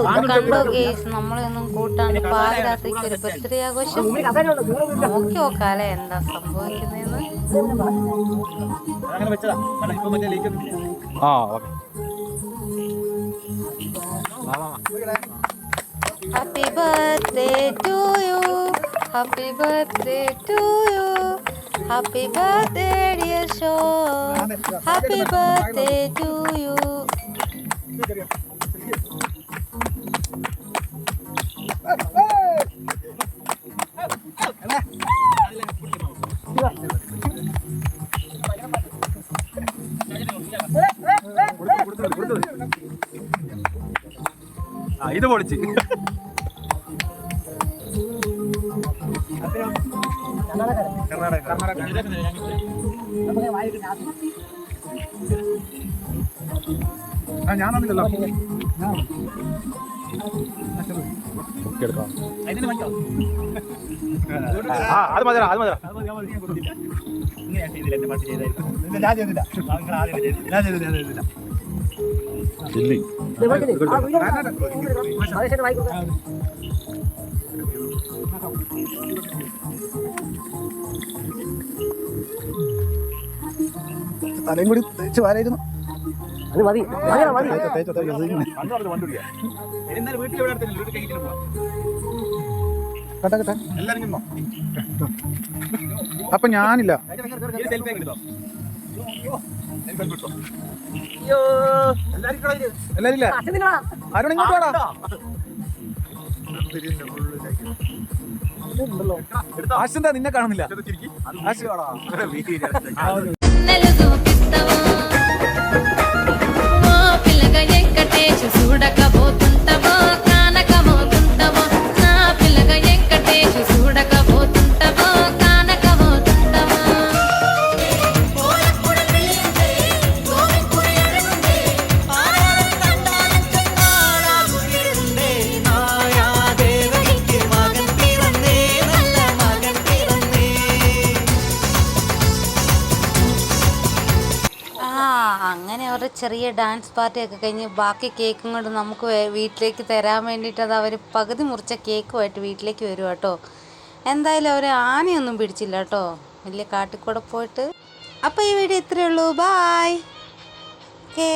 കണ്ടോ കേസ് നമ്മളൊന്നും കൂട്ടാണ്ട് പാതിരാത്രിക്ക് ഒരു ബർത്ത്ഡേ ആഘോഷം. നോക്കി നോക്കാലെ എന്താ സംഭവിക്കുന്നതെന്ന് ആ okay. Happy birthday to you happy birthday to you happy birthday dear show happy birthday to you ആ ഇത് പൊളിച്ച്. ആ ഞാനൊന്നുമില്ലല്ലോ അത് മതി മതി തലയും കൂടി തേച്ച് വാരായിരുന്നു. അത് മതി. മതി കട്ടെ കട്ടെ. അപ്പൊ ഞാനില്ല. എല്ലാരും ആരോട് ഇങ്ങോട്ട് വേടാ? ആശന്താ നിന്നെ കാണുന്നില്ല? ആശ ഒരു ചെറിയ ഡാൻസ് പാർട്ടിയൊക്കെ കഴിഞ്ഞ് ബാക്കി കേക്കും കൊണ്ട് നമുക്ക് വീട്ടിലേക്ക് തരാൻ വേണ്ടിയിട്ട് അത് അവർ പകുതി മുറിച്ച കേക്കുമായിട്ട് വീട്ടിലേക്ക് വരും കേട്ടോ. എന്തായാലും അവർ ആനയൊന്നും പിടിച്ചില്ല കേട്ടോ. വലിയ കാട്ടിക്കൂടെ പോയിട്ട്. അപ്പോൾ ഈ വീഡിയോ ഇത്രയേ ഉള്ളൂ. Bye okay